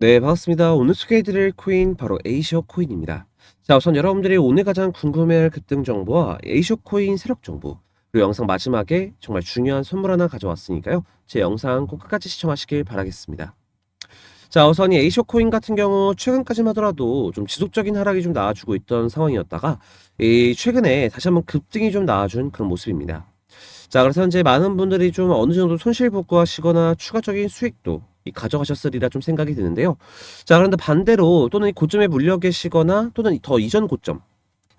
네, 반갑습니다. 오늘 소개해드릴 코인 바로 에이셔 코인입니다. 자, 우선 여러분들이 오늘 가장 궁금해할 급등 정보와 에이셔 코인 세력 정보, 그리고 영상 마지막에 정말 중요한 선물 하나 가져왔으니까요. 제 영상 꼭 끝까지 시청하시길 바라겠습니다. 자, 우선 이 에이셔 코인 같은 경우 최근까지만 하더라도 좀 지속적인 하락이 좀 나와주고 있던 상황이었다가 이 최근에 다시 한번 급등이 좀 나와준 그런 모습입니다. 자, 그래서 현재 많은 분들이 좀 어느 정도 손실 복구하시거나 추가적인 수익도 이 가져가셨으리라 좀 생각이 드는데요. 자, 그런데 반대로 또는 이 고점에 물려 계시거나 또는 더 이전 고점,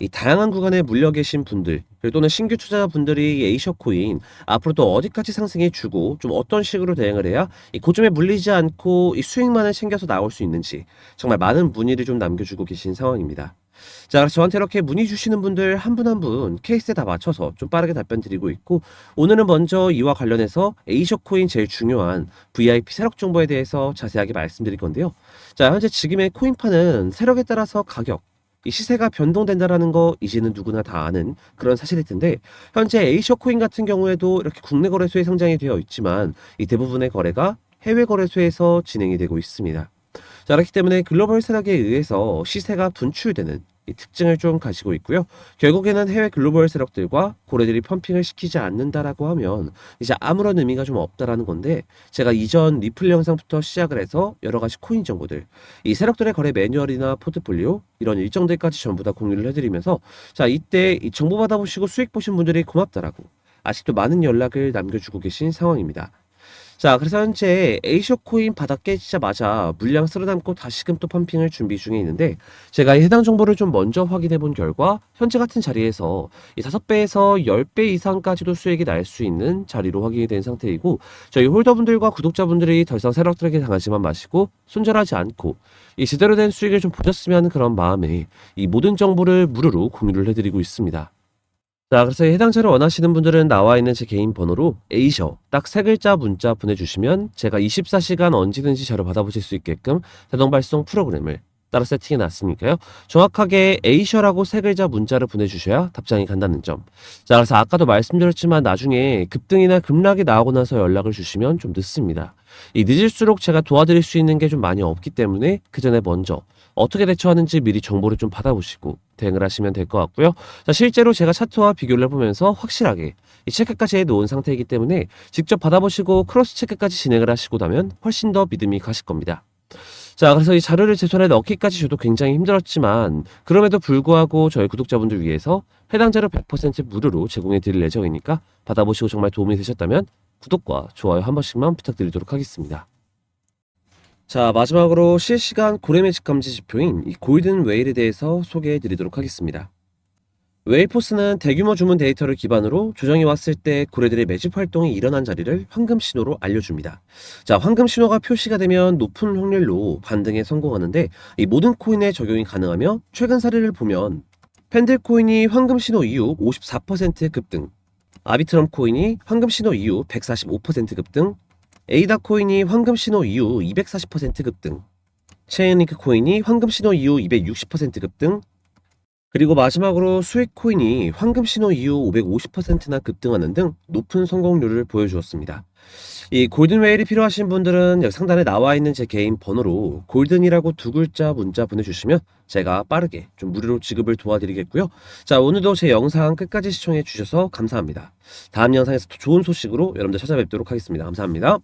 이 다양한 구간에 물려 계신 분들, 그리고 또는 신규 투자자분들이 이 에이셔 코인 앞으로 또 어디까지 상승해 주고 좀 어떤 식으로 대응을 해야 이 고점에 물리지 않고 이 수익만을 챙겨서 나올 수 있는지 정말 많은 문의를 좀 남겨주고 계신 상황입니다. 자, 그래서 저한테 이렇게 문의 주시는 분들 한 분 한분 케이스에 다 맞춰서 좀 빠르게 답변 드리고 있고 오늘은 먼저 이와 관련해서 에이셔 코인 제일 중요한 VIP 세력 정보에 대해서 자세하게 말씀드릴 건데요. 자, 현재 지금의 코인파는 세력에 따라서 가격 이 시세가 변동된다라는 거 이제는 누구나 다 아는 그런 사실일 텐데 현재 에이셔 코인 같은 경우에도 이렇게 국내 거래소에 상장이 되어 있지만 이 대부분의 거래가 해외 거래소에서 진행이 되고 있습니다. 자, 그렇기 때문에 글로벌 세력에 의해서 시세가 분출되는 이 특징을 좀 가지고 있고요. 결국에는 해외 글로벌 세력들과 고래들이 펌핑을 시키지 않는다라고 하면 이제 아무런 의미가 좀 없다라는 건데 제가 이전 리플 영상부터 시작을 해서 여러 가지 코인 정보들, 이 세력들의 거래 매뉴얼이나 포트폴리오 이런 일정들까지 전부 다 공유를 해드리면서 자 이때 이 정보 받아보시고 수익 보신 분들이 고맙다라고 아직도 많은 연락을 남겨주고 계신 상황입니다. 자, 그래서 현재 에이쇼 코인 바닥 깨지자마자 물량 쓸어담고 다시금 또 펌핑을 준비 중에 있는데 제가 이 해당 정보를 좀 먼저 확인해 본 결과 현재 같은 자리에서 이 5배에서 10배 이상까지도 수익이 날 수 있는 자리로 확인이 된 상태이고 저희 홀더분들과 구독자분들이 더 이상 세력들에게 당하지만 마시고 손절하지 않고 이 제대로 된 수익을 좀 보셨으면 그런 마음에 이 모든 정보를 무료로 공유를 해드리고 있습니다. 자, 그래서 이 해당 자료 원하시는 분들은 나와 있는 제 개인 번호로 에이셔 딱 세 글자 문자 보내주시면 제가 24시간 언제든지 자료 받아보실 수 있게끔 자동 발송 프로그램을 따로 세팅해 놨으니까요. 정확하게 에이셔라고 세 글자 문자를 보내주셔야 답장이 간다는 점. 자, 그래서 아까도 말씀드렸지만 나중에 급등이나 급락이 나오고 나서 연락을 주시면 좀 늦습니다. 이 늦을수록 제가 도와드릴 수 있는 게 좀 많이 없기 때문에 그 전에 먼저 어떻게 대처하는지 미리 정보를 좀 받아보시고 대응을 하시면 될 것 같고요. 자, 실제로 제가 차트와 비교를 해보면서 확실하게 이 체크까지 해놓은 상태이기 때문에 직접 받아보시고 크로스 체크까지 진행을 하시고 나면 훨씬 더 믿음이 가실 겁니다. 자, 그래서 이 자료를 제 손에 넣기까지 저도 굉장히 힘들었지만 그럼에도 불구하고 저희 구독자분들 위해서 해당 자료 100% 무료로 제공해 드릴 예정이니까 받아보시고 정말 도움이 되셨다면 구독과 좋아요 한 번씩만 부탁드리도록 하겠습니다. 자, 마지막으로 실시간 고래 매직 감지 지표인 이 골든 웨일에 대해서 소개해 드리도록 하겠습니다. 웨이포스는 대규모 주문 데이터를 기반으로 조정이 왔을 때 고래들의 매집 활동이 일어난 자리를 황금 신호로 알려줍니다. 자, 황금 신호가 표시가 되면 높은 확률로 반등에 성공하는데 이 모든 코인에 적용이 가능하며 최근 사례를 보면 펜들 코인이 황금 신호 이후 54% 급등, 아비트럼 코인이 황금 신호 이후 145% 급등, 에이다 코인이 황금 신호 이후 240% 급등, 체인링크 코인이 황금 신호 이후 260% 급등, 그리고 마지막으로 수익 코인이 황금 신호 이후 550%나 급등하는 등 높은 성공률을 보여주었습니다. 이 골든 웨일이 필요하신 분들은 여기 상단에 나와 있는 제 개인 번호로 골든이라고 두 글자 문자 보내주시면 제가 빠르게 좀 무료로 지급을 도와드리겠고요. 자, 오늘도 제 영상 끝까지 시청해 주셔서 감사합니다. 다음 영상에서 더 좋은 소식으로 여러분들 찾아뵙도록 하겠습니다. 감사합니다.